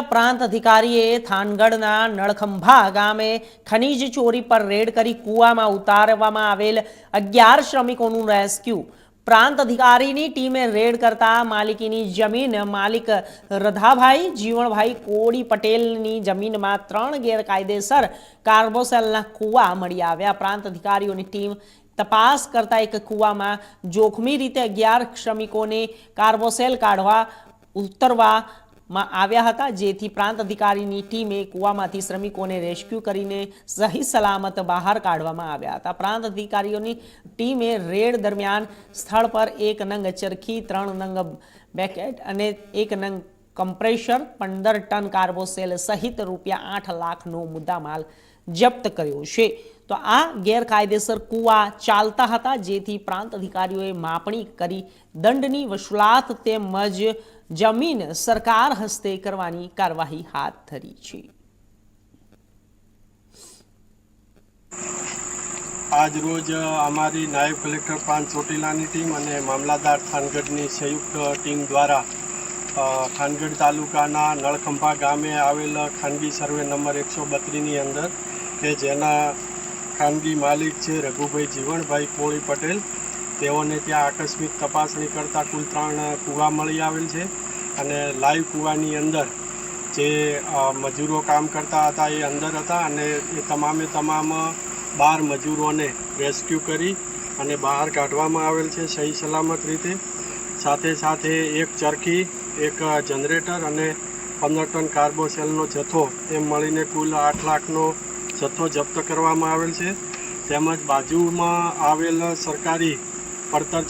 પ્રાંત અધિકારીએ થાનગઢના નળખંભા ગામે ખનીજ ચોરી પર રેડ કરી કૂવામાં ઉતારવામાં આવેલ અગિયાર શ્રમિકોનું રેસ્ક્યુ. પ્રાંત અધિકારીની ટીમે રેડ કરતા માલિકીની જમીન માલિક રધાભાઈ, જીવણભાઈ કોડી પટેલની જમીનમાં ત્રણ ગેરકાયદેસર કાર્બોસેલના કૂવા મળી આવ્યા. પ્રાંત અધિકારીઓની ટીમ તપાસ કરતા એક કૂવામાં જોખમી રીતે અગિયાર શ્રમિકોને કાર્બોસેલ કાઢવા ઉતરવામાં આવ્યા હતા, જેથી પ્રાંત અધિકારીની ટીમે કૂવામાંથી શ્રમિકોને રેસ્ક્યુ કરીને સહી સલામત બહાર કાઢવામાં આવ્યા હતા. પ્રાંત અધિકારીઓની ટીમે રેડ દરમિયાન સ્થળ પર એક નંગ ચરખી, ત્રણ નંગ બેકેટ અને એક નંગ કમ્પ્રેશર પંદર ટન કાર્બોસેલ સહિત રૂપિયા આઠ લાખનો મુદ્દામાલ જપ્ત કર્યો છે. તો આ ગેરકાયદેસર કૂવા ચાલતા હતા, જેથી પ્રાંત અધિકારીઓએ માપણી કરી દંડની વસૂલાત તેમજ જમીન સરકાર હસ્તે કરવાની કાર્યવાહી હાથ ધરી છે. આજ રોજ અમારી નાયબ કલેક્ટર પ્રાંત ચોટીલાની ટીમ અને મામલાદાર થાનગઢની સંયુક્ત ટીમ દ્વારા અ, થાનગઢ તાલુકાના નળખંભા ગામે આવેલ ખાનગી સર્વે નંબર એકસો બત્રીસની અંદર કે જેના ખાનગી માલિક છે રઘુભાઈ જીવણભાઈ કોળી પટેલ. તેઓને ત્યાં આકસ્મિક તપાસણી કરતાં કુલ ત્રણ કૂવા મળી આવેલ છે અને લાઈવ કૂવાની અંદર જે મજૂરો કામ કરતા હતા એ અંદર હતા અને એ તમામે તમામ બાર મજૂરોને રેસ્ક્યુ કરી અને બહાર કાઢવામાં આવેલ છે સહી સલામત રીતે. સાથે સાથે એક ચરખી એક જનરેટર અને પંદર ટન કાર્બોસેલનો જથ્થો. એમ મળીને કુલ આઠ લાખનો જથ્થો જપ્ત કરવામાં આવેલ છે. તેમજ બાજુમાં આવેલ સરકારી પડતર